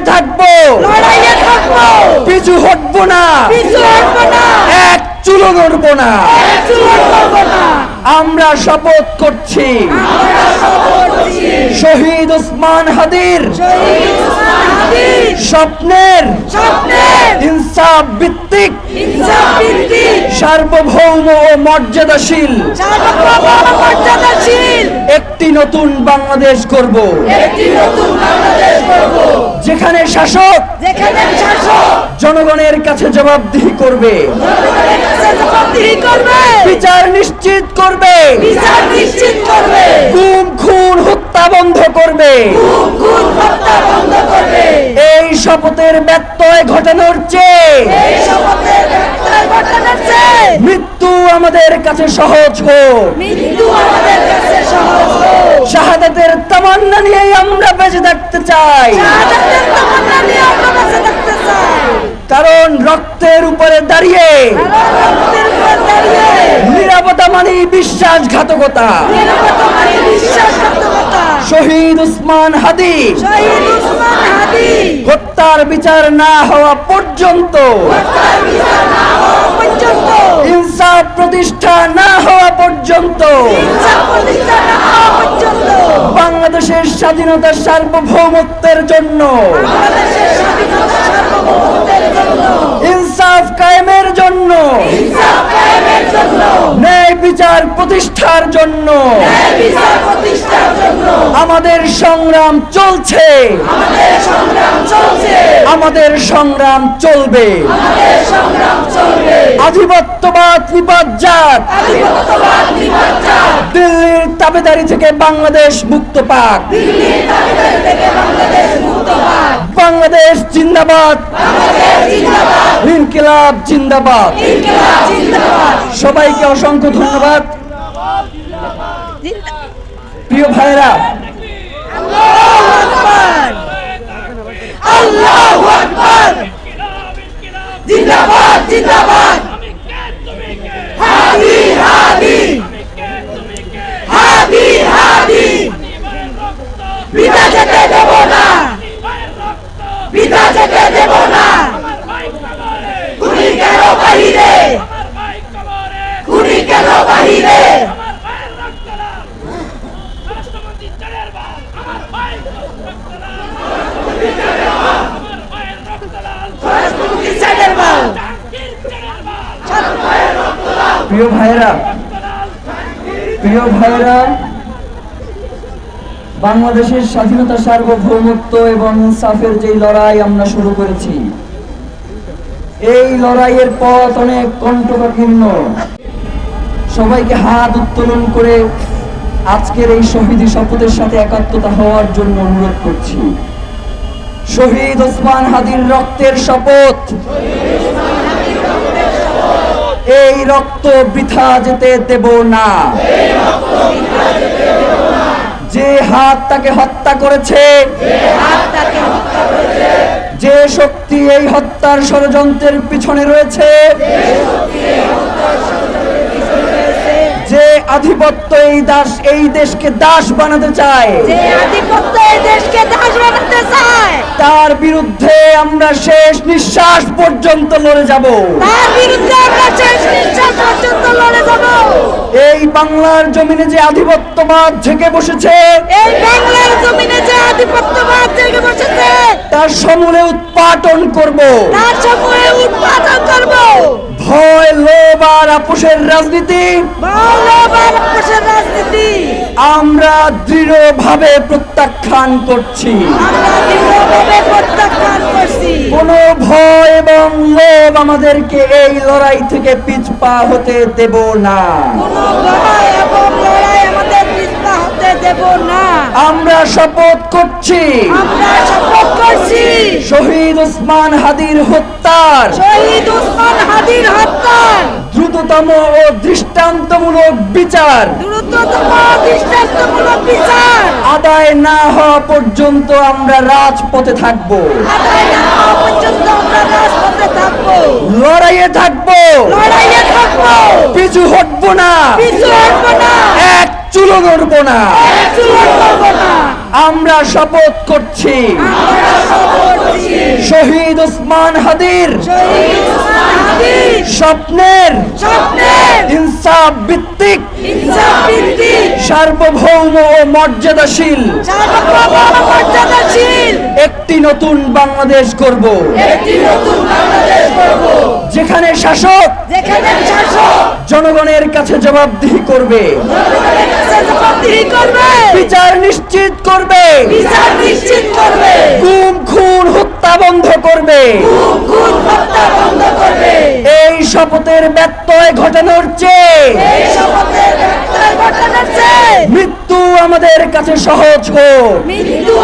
থাকব। লড়াইয়ে থাকব। পিছু হটবো না। পিছু হটবো না। এক চুলো নড়বো না। হটবো না। আমরা শপথ করছি। আমরা শপথ করছি। শহীদ ওসমান হাদির। শহীদ ওসমান হাদির। স্বপ্নের। স্বপ্নের। ইনসাফ ভিত্তিক। ইনসাফ ভিত্তিক। সার্বভৌম ও মর্যাদাশীল। সার্বভৌম মর্যাদাশীল। একটি নতুন বাংলাদেশ করব একটি নতুন বাংলাদেশ করব যেখানে শাসক যেখানে শাসক জনগণের কাছে জবাবদিহি করবে। বিচার নিশ্চিত করবে। বিচার নিশ্চিত করবে। গুম খুন হত্যা বন্ধ করবে। খুন খুন হত্যা বন্ধ করবে। এই শপথের ব্যত্যয় ঘটানোর চেয়ে এই শপথের ব্যত্যয় ঘটানোর চেয়ে মৃত্যু আমাদের কাছে সহজ হোক মৃত্যু আমাদের কাছে সহজ হোক শাহাদাতের তামান্না নিয়ে আমরা বেঁচে থাকতে চাই। কারণ রক্তের উপরে দাঁড়িয়ে নিরাপত্তা মানে বিশ্বাসঘাতকতা। শহীদ উসমান হাদি শহীদ উসমান হাদি হত্যার বিচার না হওয়া পর্যন্ত হত্যার বিচার না হওয়া পর্যন্ত ইনসাফ প্রতিষ্ঠা না হওয়া পর্যন্ত বাংলাদেশের স্বাধীনতার সার্বভৌমত্বের জন্য। বাংলাদেশের স্বাধীনতা সার্বভৌমত্বের জন্য। ইনসাফ কায়েমের জন্য। ন্যায় বিচার প্রতিষ্ঠার জন্য। আমাদের সংগ্রাম চলছে। আমাদের সংগ্রাম চলছে। আমাদের সংগ্রাম চলবে। আমাদের সংগ্রাম চলবে। আধিপত্যবাদ নির্বাচন দিল্লির তাবেদারি থেকে বাংলাদেশ মুক্ত পাক। বাংলাদেশ জিন্দাবাদ। ইনকিলাব জিন্দাবাদ। সবাইকে অসংখ্য ধন্যবাদ। প্রিয় ভাইরা জিন্দাবাদ জিন্দাবাদ হাদি হাদি হাদি হাদি বিদা যেতে দেব না বিদা যেতে দেব না। খুনি কেন বাহিরে। খুনি কেন বাহিরে। প্রিয় ভাইরা প্রিয় ভাইরা বাংলাদেশের স্বাধীনতা সার্বভৌমত্ব এবং ইনসাফের যে লড়াই আমরা শুরু করেছি, এই লড়াইয়ের পথ অনেক কণ্ঠকাকীর্ণ সবাইকে হাত উত্তোলন করে আজকের এই শহীদ শপথের সাথে একাত্মতা হওয়ার জন্য অনুরোধ করছি। শহীদ ওসমান হাদির রক্তের শপথ। এই রক্ত বৃথা যেতে দেব না। হাত তাকে হত্যা করেছে। যে শক্তি এই হত্যার ষড়যন্ত্রের পিছনে রয়েছে। আধিপত্য এই দাস এই দেশকে দাস বানাতে চায়। যে আধিপত্য এই দেশকে দাস বানাতে চায় তার বিরুদ্ধে আমরা শেষ নিঃশ্বাস পর্যন্ত লড়ে যাব। তার বিরুদ্ধে আমরা শেষ নিঃশ্বাস পর্যন্ত লড়ে যাব। এই বাংলার জমিনে যে আধিপত্যবাদ ঝেঁকে বসেছে এই বাংলার জমিনে যে আধিপত্যবাদ জেগে বসেছে তার সমূলে উৎপাটন করব। তার সময়ে উৎপাদন করব। ভয় লোভ আর আপোষের রাজনীতি। আমরা দৃঢ়ভাবে প্রত্যাখ্যান করছি। কোনো ভয় এবং লোভ আমাদেরকে এই লড়াই থেকে পিছপা হতে দেব না। আমরা শপথ করছি। আমরা শপথ করছি। শহীদ ওসমান হাদির হত্যার শহীদ উসমান হাদির হত্যার দ্রুততম ও দৃষ্টান্তমূলক বিচার দ্রুততম দৃষ্টান্তমূলক বিচার আদায় না হওয়া পর্যন্ত আমরা রাজপথে থাকব। আদায় না হওয়া পর্যন্ত আমরা রাজপথে থাকব। লড়াইয়ে থাকব। লড়াইয়ে থাকব। পিছু হটবো না। পিছু হটবো না। এক চুলো নড়বো না। চুলো করব না। আমরা শপথ করছি। আমরা শপথ উসমান শহীদ উসমান হাদির। স্বপ্নের ইনসাফ ভিত্তিক সার্বভৌম ও মর্যাদাশীল একটি নতুন বাংলাদেশ করব যেখানে শাসক জনগণের কাছে জবাবদিহি করবে। জনগণের কাছে জবাবদিহি করবে। বিচার নিশ্চিত করবে। বিচার নিশ্চিত করবে গুম খুন হত্যা বন্ধ করবে। এই শপথের ব্যত্যয় ঘটানোর চেয়ে মৃত্যু আমাদের কাছে সহজ হোক। মৃত্যু